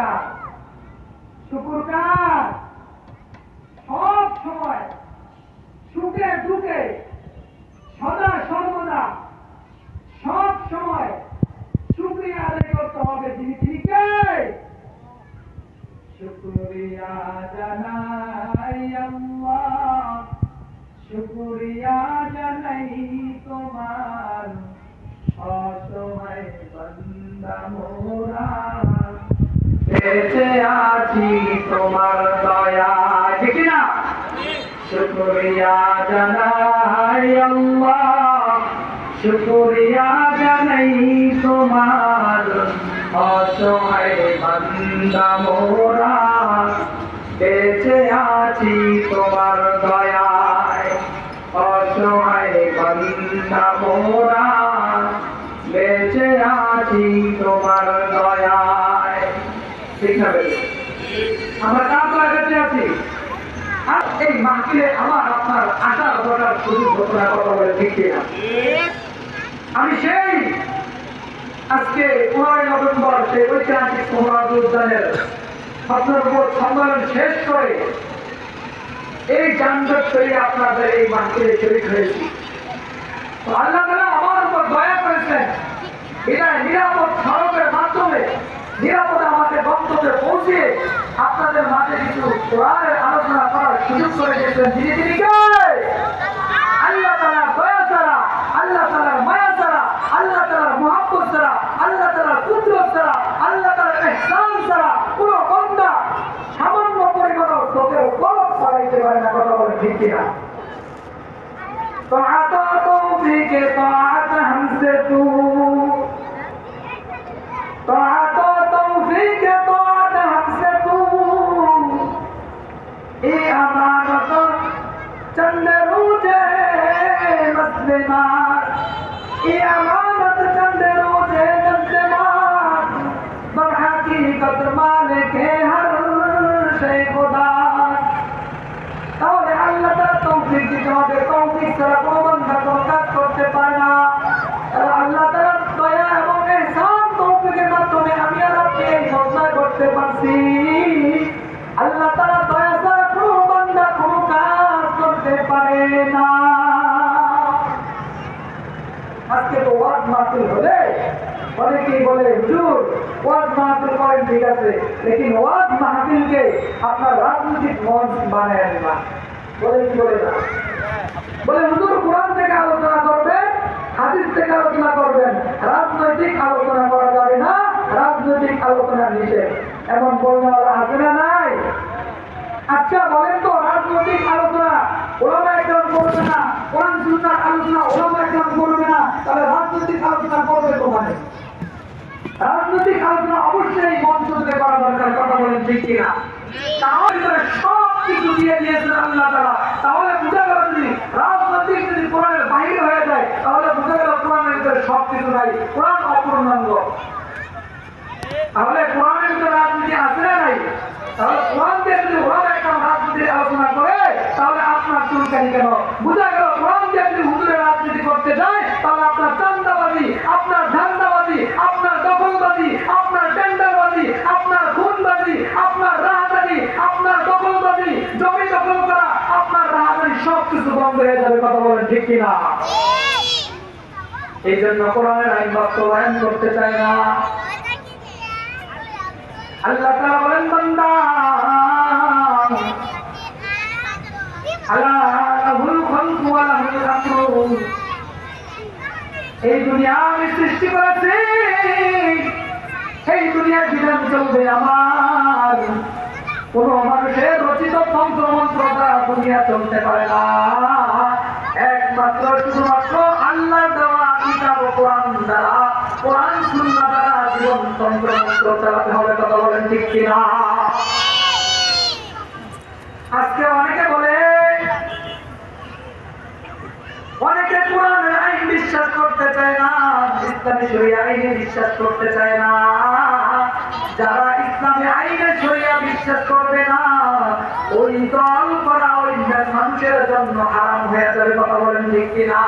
কার শুকুর কার সব সময় সুখে দুঃখে সদা সর্বদা সব সময় শুক্রিয়া আদায় করতে হবে, যিনি তিনি কে শুক্রিয়া জানাই আল্লাহ, শুক্রিয়া বেঁচে আছি তোমার দয়া ঠিক শুক্রিয়া জানাই আল্লাহ। শুক্রিয়া জানাই তোমার অসহায় বান্দা মোরা। বেঁচে আছি তোমার দয়ায় অসহায় বান্দা মোরা বেঁচে আছি তোমার দয়ায় ঠিক না বেশি আমরা কার দয়া কাছে আছি আর এই মাহফিলে আমার আপনার আমি সেই আজকে পনেরোই নভেম্বর সেই ঐতিহাসিক সোহরাজ উদ্যানের সতেরো সম্মেলন শেষ করে এই যানজট তৈরি আপনাদের এই মাহফিলে শরীর হয়েছি আল্লাহ তালা আমার উপর দয়া করেছেন এটা নিরাপদ সড়কের মাধ্যমে নিরাপদে আমাদের গন্তব্যে পৌঁছে আপনাদের মাঝে কিছু কোরআনের আলোচনা করার সুযোগ করে দিয়েছেন। যিনি তিনি কে আল্লাহ তালার দয়া ছাড়া আল্লাহ তালার মায়া ছাড়া আল্লাহ তালার মহাব্বত ছাড়া আল্লাহ তালার কুদরত ছাড়া আল্লাহ তালার ইহসান ছাড়া কোনো বন্দা সামান্য পরিমাণ তোকে গলত ছাড়াইতে পারে না किया तो आता तो के तो आता हमसे तू तो आता तो के तो आता हमसे तू ये अमानत चंद रूजे मसलेदार ये अमानत ঠিক আছে, লেকিন ওয়াজ মাহফিলকে আপনার রাজনৈতিক মঞ্চ বানায় না বলে কি বলে না বলে হুজুর কোরআন থেকে আলোচনা করবেন, হাদিস থেকে আলোচনা করবেন, রাজনৈতিক আলোচনা করা যাবে না, রাজনৈতিক আলোচনা নিষেধ। এমন বলনেওয়ালা আছে না নাই? আচ্ছা বলেন তো, রাজনৈতিক আলোচনা ওলামা একদম করবে না, কোরআন সুন্নার আলোচনা ওলামা একদম করবে না, তাহলে রাজনৈতিক আলোচনা করবে কোথায়? রাজনৈতিক আলোচনা অবশ্যই মঞ্চ থেকে করা দরকার, কথা বলেন ঠিক কিনা? তাহলে সব কিছু দিয়ে দিয়েছেন আল্লাহ তারা তাহলে বুঝা গেল যদি রাজনৈতিক যদি কোরআনের বাহির হয়ে যায়, তাহলে বুঝা গেল কোরআনের ভিতরে সব কিছু নাই। কোরআন অপূর্ণাঙ্গ। তাহলে কোরআনের ভিতরে রাজনীতি আছে না নাই? তাহলে কোরআন দিয়ে যদি ওরা একটা রাজনীতির আলোচনা করে, তাহলে আপনার চুলকানি কেন? বুঝা গেল কোরআন দিয়ে যদি হুজুরের রাজনীতি করতে যায়, তাহলে আপনার চান্দাবাজি আপনার ধান্দাবাজি আপনার দখলবাজি আপনার টেন্ডারবাজি আপনার খুনবাজি আপনার রাহাজানি আপনার দখলবাজি জমি দখল করা আপনার রাহাজানি সব কিছু বন্ধ হয়ে যাবে কথা বলেন ঠিক কিনা এই জন্য কোরআনের আইন বাস্তবায়ন করতে চায় না। আল্লাহ তাআলা বলেন, বান্দা, আলা লাহুল খালকু ওয়া লাহুল আমরু। এই দুনিয়া আমি সৃষ্টি করেছি। এই দুনিয়ার বিধান চলবে আমার। কোন মানুষের রচিত তন্ত্র মন্ত্র দ্বারা দুনিয়া চলতে পারে না। একমাত্র শুধুমাত্র আল্লাহ দেওয়া কিতাব কোরআন দ্বারা। কোরআন, সুন্নাহ দ্বারা জীবন তন্ত্র মন্ত্র চালাতে হবে, কথা বলেন ঠিক কিনা? আজকে অনেকে বলে, অনেকে কোরআনের আইন বিশ্বাস করতে চায় না, ইসলামী শরিয়া আইনে বিশ্বাস করতে চায় না। যারা ইসলামী আইনে সরিয়া বিশ্বাস করবে না, ওই দল করা ওই মানুষের জন্য আরাম হয়ে যাবে, কথা বলেন ঠিক কিনা?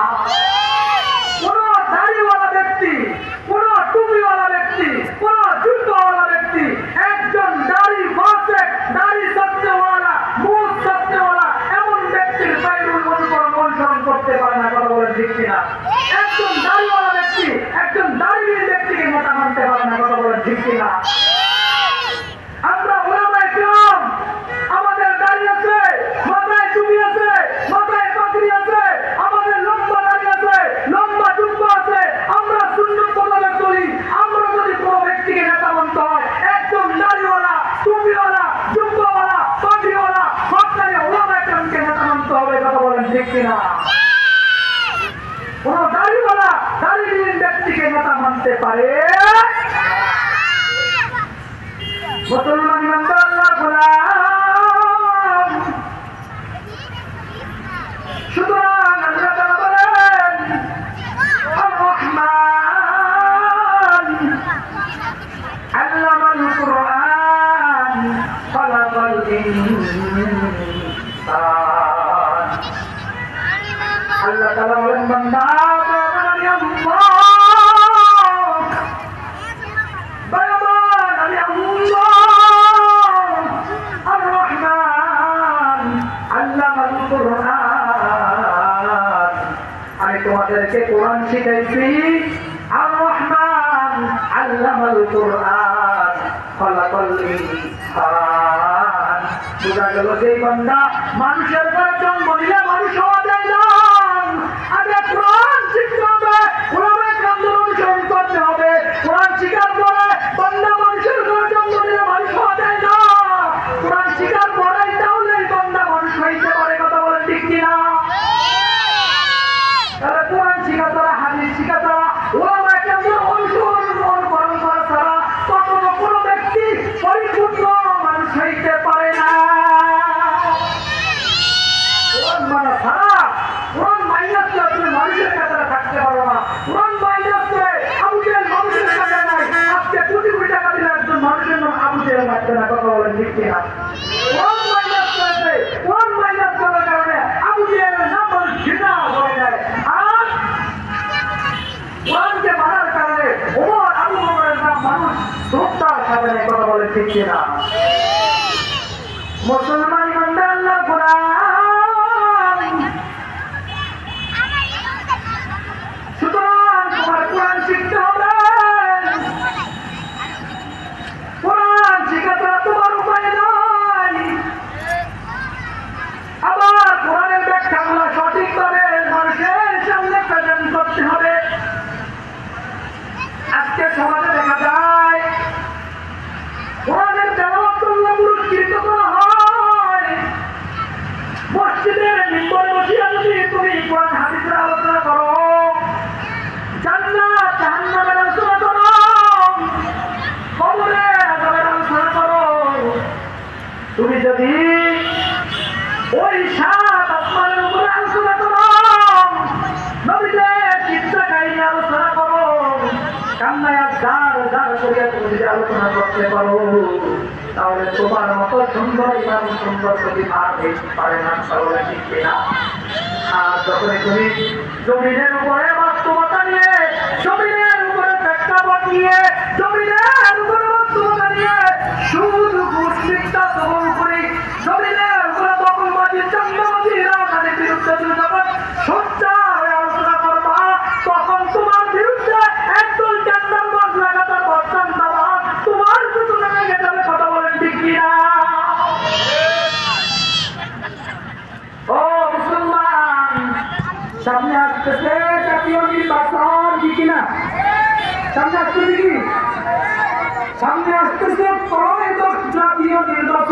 বোঝা গেল সেই বান্দা, মানুষের কয়েকজন মহিলা মানুষ হওয়া যায় না। আন্দোলন কোরআন হবে করতে হবে। কোরআন শিকার করে বান্দা মানুষের ঘৃণা ধরে নেয় আর কোরআনকে মানার কারণে ওমর মানুষ হত্যার সাথে কথা বলে ঠিক না তুমি যদি ওই সাত আসমানের উপরে আলোচনা করো চিন্তা কাহিনী আলোচনা করো, কান্নায় দাঁড় দাঁড় করিয়া তুমি যদি আলোচনা করতে পারো, তাহলে তোমার মতো সুন্দর সুন্দর যদি আর দেখতে পারে না, তাহলে ঠিক না আর যখন তুমি জমিনের উপরে বাস্তবতা নিয়ে দিয়ে জমিনের উপর বস্তু বানিয়ে সুদ, ঘুষ, মিথ্যা সবর করে জমিনের উপর দখলবাজি চন্দ্রবাজি রাজধানীর বিরুদ্ধে যুদ্ধ সামনে আসতেছে সামনে আসতেছে পরে জাতীয় নির্বাচন।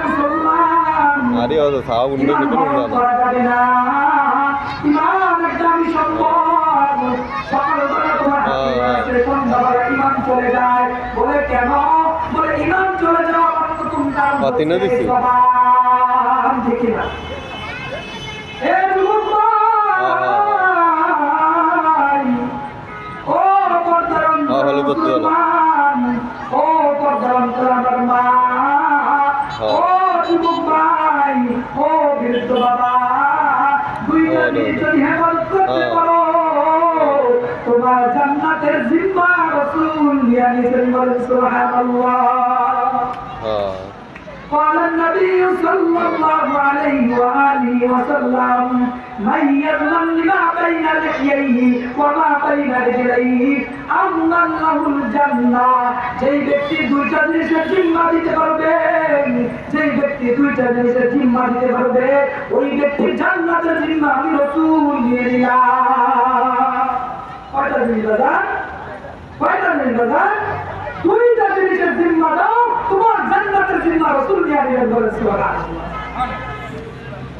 আরে অত সাহা ইমান করতে না করা যাবে না ইমান নিয়েছেন বলেন সুবহানাল্লাহ হ্যাঁ قال النبي صلى الله عليه وآله وسلم من يظلم لما بين لحييه وما بين رجليه أمن له الجنة যেই ব্যক্তি দুইটা জিনিসের জিম্মা দিতে পারবে যেই ব্যক্তি দুইটা জিনিসের জিম্মা দিতে পারবে ওই ব্যক্তি জান্নাতের জিম্মা আমি রসুল নিয়ে নিলাম কয়টা জিনিস দাদা কয়টা জিনিস দাদা দুইটা জিনিসের জিম্মা দাও, তোমার জান্নাতের জিম্মা রসুল নিয়ে নিলেন বলে সুবহানাল্লাহ।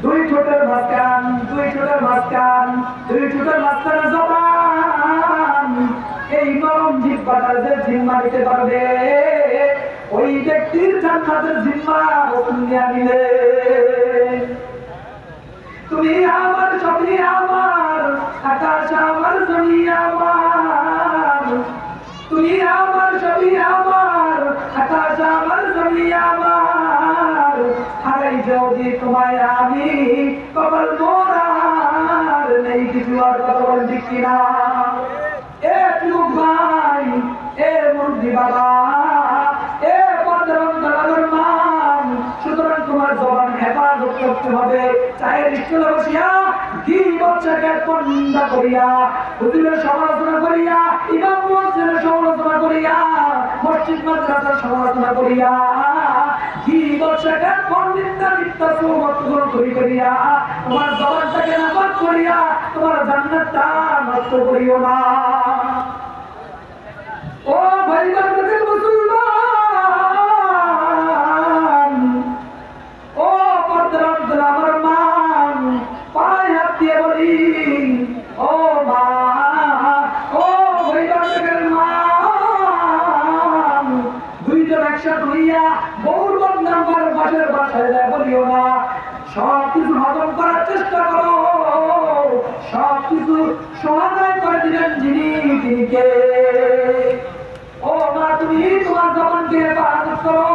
দুই ঠোঁটের মাঝখান, দুই ঠোঁটের মাঝখান, দুই ঠোঁটের মাঝখানে জবান। এই নরম জিব্বাটার যে জিম্মা নিতে পারবে, ওই ব্যক্তির জান্নাতের জিম্মা রসুল নিয়ে নিলে তুমি আমার সবই আমার, আকাশ আমার জমি আমার। তুমি আমার সবই আমার, আকাশ আমার জমি আমার। হারাই যদি তোমায় আমি কবল মোরার নেই কিছু আর কথা বল ঠিক কিনা? এ যুবক ভাই, এ মুরগি বাবা, এ পদ্মার মান। সুতরাং তোমার জবান হেফাজত করতে হবে চায়ের স্কুলে বসিয়া বচ্চাকে পন্ডা করিয়া করি করিয়া, তোমার জবানটাকে নাপাক করিয়া তোমার জান্নাতটা নষ্ট করিও না। ও ভাই মুসলমান ও পদ্রান্ত আমার মান পায়ে হাত দিয়ে বলি ও মা ও ভাই বান্ধবের মান দুইজন একসাথে হইয়া বউর বদনাম করে বাসের বাসায় যায় বলিও না সব কিছু হজম করার চেষ্টা করো সব কিছু সমাধান করে দিবেন যিনি ও মা, তুমি তোমার জবানকে হেফাজত করো।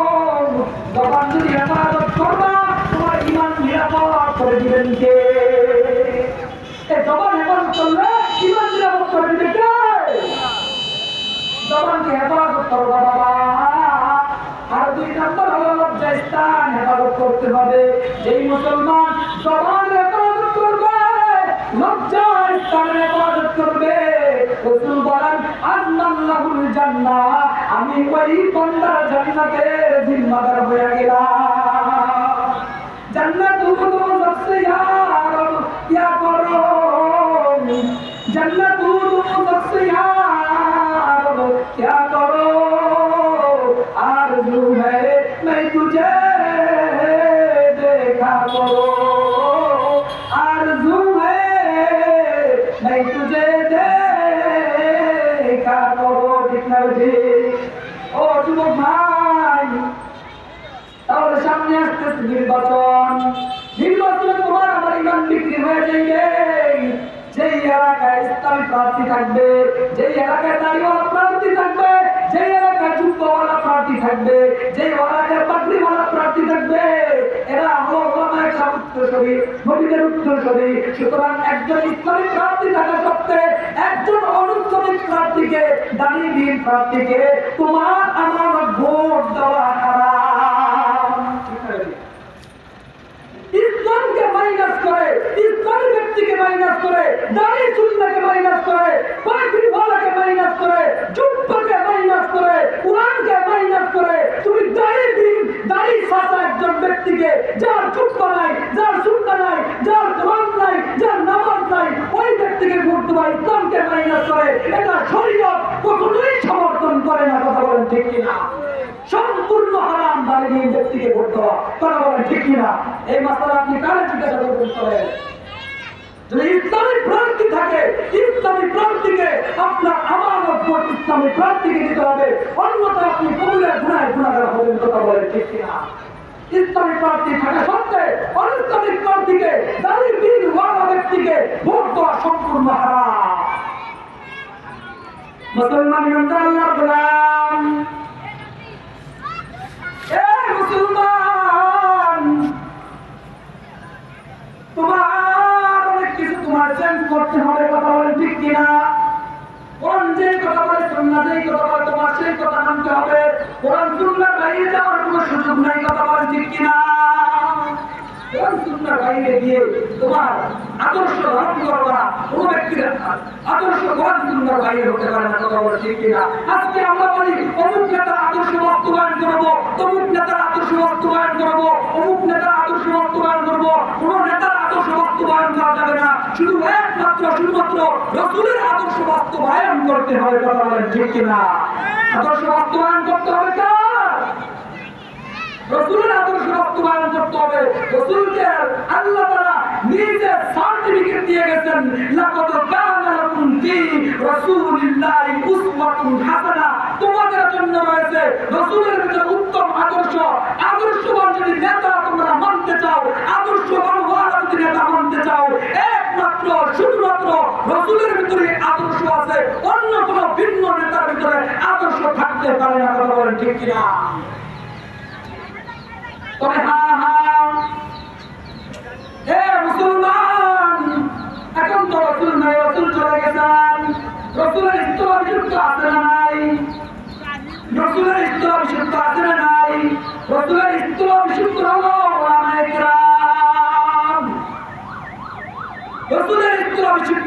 জবান যদি হেফাজত করবা, তোমার ইমান নিরাপদ করে দিবেন কে জবান হেফাজত করলে ইমান নিরাপদ করে দিবে কে? হেফাজত করো বাবা আর দুই নম্বর হলো লজ্জা স্থান হেফাজত করতে হবে। যেই মুসলমান জবান জান্নাহ আমি ওই বন্দার জান্নাতের জিম্মাদার হয়ে গেলাম। জান্নাত প্রার্থী থাকবে এলাকায় প্রার্থী থাকবে এলাকায় প্রার্থী থাকবে প্রার্থী থাকবে, এরা নবীদের সুতরাং একজন ইসলামী প্রার্থী থাকা সত্ত্বে একজন অনুত্তমিক প্রার্থীকে, দাঁড়িয়ে প্রার্থীকে, তোমার আমার ভোট দেওয়া ইসলামকে মাইনাস করে, ইসলামী ব্যক্তিকে মাইনাস করে, দাড়ি সুন্নাকে মাইনাস করে পাগড়ি ওয়ালাকে মাইনাস করে, জুব্বাকে মাইনাস করে কোরআনকে মাইনাস করে। তুমি দাড়ি দিন দাড়ি সাদা একজন ব্যক্তিকে, যার জুব্বা নাই, যার সুন্না নাই, যার কোরআন নাই, যার নামাজ নাই, ওই ব্যক্তিকে ভোট দেওয়া ইসলামকে মাইনাস করে। এটা শরীয়ত কখনোই সমর্থন করে না, কথা বলেন ঠিক কিনা? সম্পূর্ণ হারাম বালিহীন ব্যক্তিকে ভোট দেওয়া। বলেন ঠিক কিনা? এই মাসালা আপনি কারে জিজ্ঞাসা করেন যদি ইসলামী প্রার্থী থাকে, ইসলামী প্রার্থীকে আপনার আমার ভোট ইসলামী দিতে হবে। অন্যথা আপনি গুণায় গুণাগার হবেন, কথা ঠিক কিনা? ইসলামী থাকা সত্ত্বে অনিসলামিক দাঁড়িয়ে ওয়ালা ব্যক্তিকে ভোট দেওয়া সম্পূর্ণ হারাম। মুসলমান কোরআন সুন্নাহ বাইরে যাওয়ার কোনো সুযোগ নাই, কথা ঠিক কিনা? কোরআন বাইরে গিয়ে তোমার আদর্শ ধারণ ব্যক্তির আদর্শ কোরআন বাইরে হতে পারে না, কথা ঠিক কিনা? আজকে আমরা বলি, অমুক নেতার আদর্শ বাস্তবায়ন করব তমুক নেতার আদর্শ বাস্তবায়ন করব, অমুক নেতার আদর্শ বাস্তবায়ন করব, কোন নেতার আদর্শ বাস্তবায়ন করা যাবে না শুধু একমাত্র শুধুমাত্র রসুলের আদর্শ বাস্তবায়ন করতে হবে, কথা বলেন ঠিক কিনা? আদর্শ বাস্তবায়ন করতে হবে কার? রসুলের আদর্শ বাস্তবায়ন করতে হবে। রসুলকে আল্লাহ তারা নিজে সার্টিফিকেট দিয়ে গেছেন, লাকাদ কানা ফি রাসূলিল্লাহি উসওয়াতুন হাসানা। তোমাদের জন্য রয়েছে রসুলের ভিতরে উত্তম আদর্শ। আদর্শবান যদি নেতা তোমরা মানতে চাও, আদর্শবান ওয়ালা যদি নেতা মানতে চাও একমাত্র শুধুমাত্র রসুলের ভিতরে আদর্শ আছে। অন্য কোনো ভিন্ন নেতার ভিতরে আদর্শ থাকতে পারে না, কথা বলেন ঠিক কিনা? তো রসুল নাই রসুলের না নাই? রসুলের ইস্তরা বিশুদ্ধ আছে না নাই? রসুলের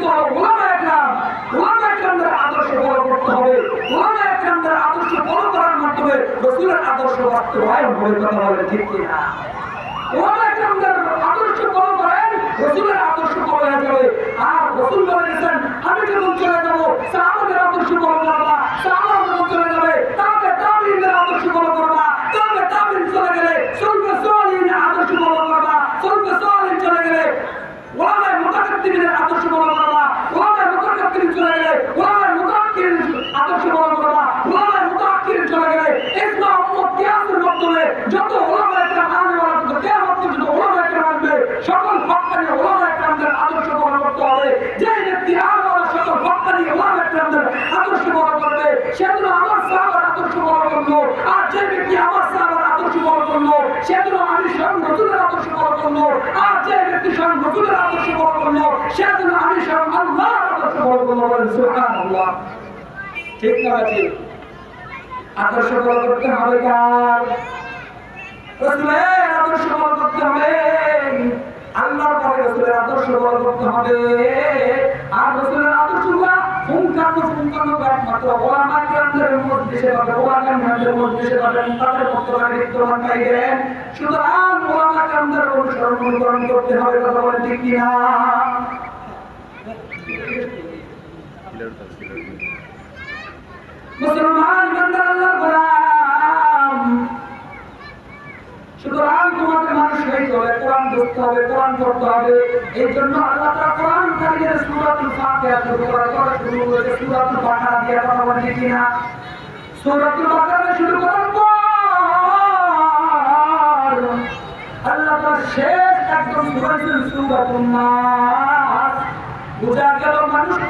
ইস্তরা বিশুদ্ধ হলো ওলামায়ে কেরাম ওলামায়ে কেরামদের আদর্শ ফলো করতে হবে। ওলামায়ে কেরামদের আদর্শ ফলো করার মাধ্যমে রসুলের আদর্শ বাস্তবায়ন হবে, কথা বলে ঠিক কিনা? ওলামায়ে কেরামদের আদর্শ ফলো করেন, রসুলের হয়ে যাবে। আর রসুল বলে আমি যখন চলে যাব, সাহাবাদের আদর্শ ফলো করবা সাহাবা যখন চলে যাবে তাহলে তাবিনদের আদর্শ ফলো করবা তাবিন চলে গেলে সলফে সালিহিনের আদর্শ ফলো করবা সলফে সালিহ চলে গেলে ওলামায়ে মুতাকাদ্দিমিনের আদর্শ ফলো করবা গেলে ওলামায়ে মুতাআক্কিরিন আদর্শ ফলো করবা ওলামায়ে মুতাআক্কিরিন চলে গেলে ইসমা উম্মত কিয়াসের মাধ্যমে যত ওলামায়ে কেরাম আনে যত কিয়ামত পর্যন্ত ওলামায়ে কেরাম আসবে। সকল হক্কানি ওলামায়ে কেরামদের আদর্শ ফলো করতে হবে। যে ব্যক্তি আনে ওরা সকল হক্কানি ওলামায়ে কেরামদের আদর্শ ফলো করবে সে যেন আমার সাহাবার আদর্শ ফলো করল। আর যে ব্যক্তি আমার সাহাবার আদর্শ আমি স্বয়ং আল্লাহর ঠিক না ঠিক? আদর্শ আদর্শ ফলো করতে হবে। আল্লাহর পরে রসুলের আদর্শ ফলো করতে হবে। আর রসুলের আদর্শগুলা ফুঙ্কান্ন ফুঙ্কান্ন একমাত্র ওলামা কেরামদের মধ্যে পাবে। ওলামা কেরামদের মধ্যে পাবেন তাদের মধ্যে বিদ্যমান পাইবেন সুতরাং ওলামা কেরামদের অনুসরণ করতে হবে, কথা বলেন ঠিক কিনা? মুসলমান বান্দা আল্লাহর গোলাম। সুতরাং তোমাকে মানুষ হইতে হবে, কোরআন ধরতে হবে, কোরআন পড়তে হবে। এই জন্য আল্লাহ তাআলা কোরআন কারিমের সূরাতুল ফাতিহা শুরু করা করা শুরু করেছে। সূরাতুল বাকারা দিয়ে কথা বলে কি না? সূরাতুল বাকারা শুরু করার পর আল্লাহ তাআলা শেষ একদম করেছেন সূরাতুন নাস। বোঝা গেল মানুষ কোরআন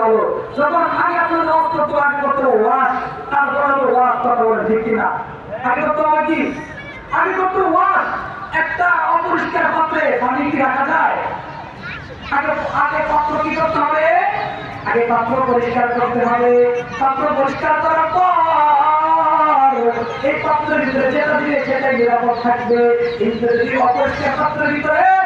ভালো যখন আগে একটা অপরিষ্কার কি যায়? কি হবে? পাত্র পরিষ্কার করতে হবে। পাত্র পরিষ্কার করার পর এই পাত্রের ভিতরে যেটা দিলে সেটাই নিরাপদ থাকবে। কিন্তু যদি অপরিষ্কার পাত্রের ভিতরে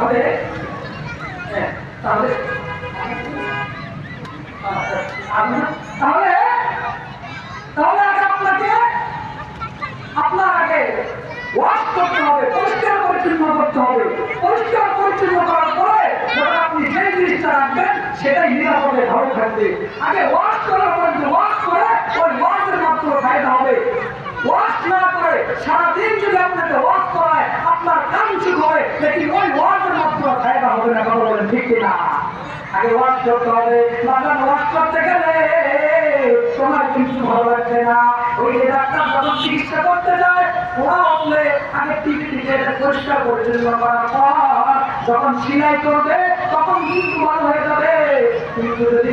হ্যাঁ, তাহলে আগে আপনাকে ওয়াশ করতে হবে পরিষ্কার পরিচ্ছন্ন করতে হবে। পরিষ্কার পরিচ্ছন্ন আপনি যে জিনিসটা রাখবেন সেটাই নিরাপদে ভালো থাকবে। আগে ওয়াশ করার পরে ওয়াশ করে ওই ওয়াশের মাত্র ফায়দা হবে। ওয়াশ না করে সারাদিন যদি আপনাকে ওয়াশ করায়, আপনার কান চুপ হবে লেকিন ওই ওয়াশের মাত্র ফায়দা হবে না, কথা বলেন ঠিক কিনা? আগে ওয়াশ করতে হবে বাগান ওয়াশ করতে গেলে তোমার কিন্তু ভালো লাগছে না। ওই যে ডাক্তার যখন চিকিৎসা করতে যায়, ওরা বললে আগে টিকে এটা পরিষ্কার পরিচ্ছন্ন করার পর যখন সিলাই করবে, তখন কিন্তু ভালো হয়ে যাবে। কিন্তু যদি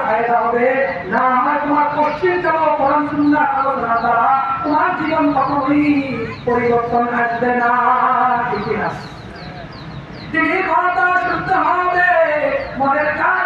হবে। না, আমার তোমার পশ্চিম যাব কোরআন সুন্দর আলোচনা দ্বারা তোমার জীবন কখনোই পরিবর্তন আসবে না? ইতিহাস। তিনি কথা শুনতে হবে, মনের কানে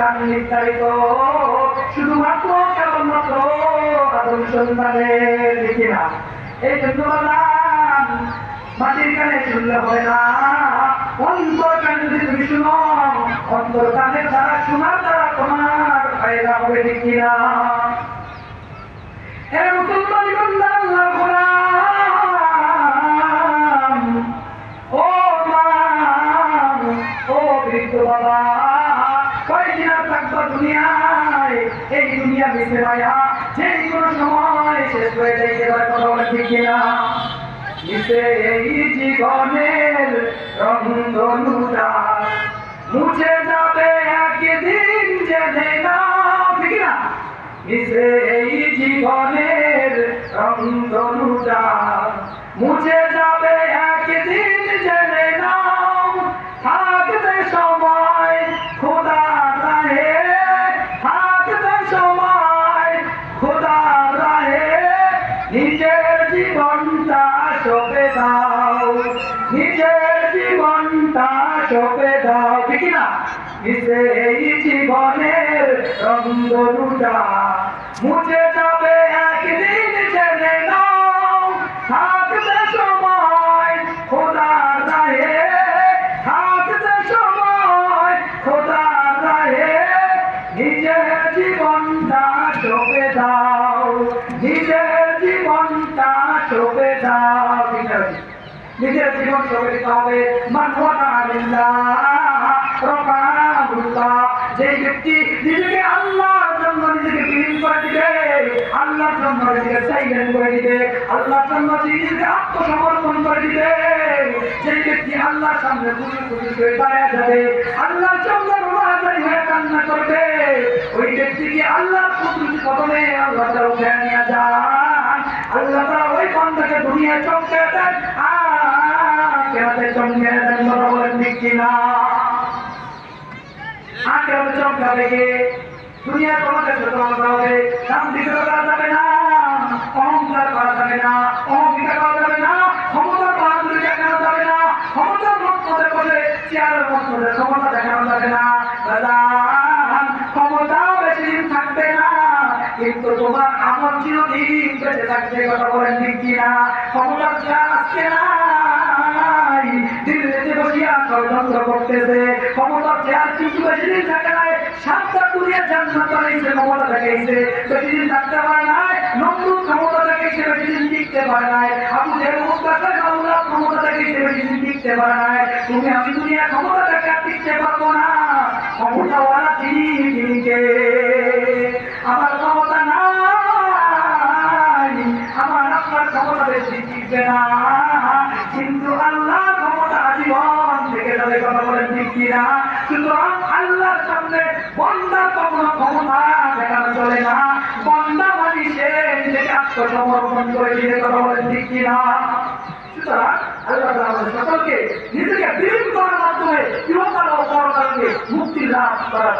অন্তর গান নির্ধারিত শুধুমাত্র কেবলমাত্র আদম সন্তানের লিখি না। এই জন্য মাটির কানে শুনলে হয় না। অন্তর কানে যদি তুমি শুনো, অন্তর কানে তারা শোনার দ্বারা তোমার ফায়দা হবে লিখি ঠিক মিশে এই জীবনের রঙ্গনুটা মুছে যাবে একদিন যে না ঠিক না মিশে এই জীবনের রঙ্গনুটা মুছে যাবে একদিন জেনে নাও থাকতে সময় খোদা রাহে। সময় খোদা জীবনটা সবে দাও। নিজের জীবনটা সবে দাও। ঠিক না নিজের জীবনের রঙ্গনুটা মুছে নিজেকে আত্মসমর্পণ করে দিবে। যে ব্যক্তি আল্লাহর সামনে যাবে হয়ে কান্না করবে, ওই ব্যক্তিকে আল্লাহর কুদরতি আল্লাহ তারা উঠে নিয়ে যান। আল্লাহ তারা ওই বান্দাকে দুনিয়ায় চমকে দেন। আখেরাতে চমকে দেন বড় বলেন, ঠিক কিনা? আখেরাতে চমকাবে কে? দুনিয়া তোমাকে ছোট হবে নাম করা যাবে না। অহংকার করা যাবে না, অহংকার করা যাবে না, ক্ষমতার বাহাদুরি দেখানো যাবে না, ক্ষমতার মধ্যে বলে চেয়ারের মধ্যে ক্ষমতা দেখানো যাবে না। দাদা ক্ষমতা বেশি দিন থাকবে না, কিন্তু তোমার আমার চিরদিন বেঁচে থাকবে, কথা বলেন ঠিক কিনা? ক্ষমতা আজকে নাই, দিল্লিতে বসিয়া ষড়যন্ত্র করতেছে। সাতটা দুনিয়া জান্নাত বানাইছে ক্ষমতা দেখাইছে বেশি দিন থাকতে নাই। নমরুদ ক্ষমতা দেখাইছে বেশি দিন পারে নাই। আবু জেল মুস্তাফা মাওলা তুমি, আমি দুনিয়া ক্ষমতা দেখা টিকতে পারব না। ক্ষমতাওয়ালা তিনি তিনি কে আমার ক্ষমতা নাই। আমার আপনার ক্ষমতা বেশি টিকবে না কিন্তু আল্লাহ ক্ষমতা আজীবন থেকে যাবে কথা বলেন কিনা সুতরাং আল্লাহর সামনে বন্দা কখনো ক্ষমতা দেখানো চলে না। বন্দা মানে সে নিজেকে আত্মসমর্পণ করে দিয়ে কথা বলেন ঠিক কিনা? মুক্তি লাভ করা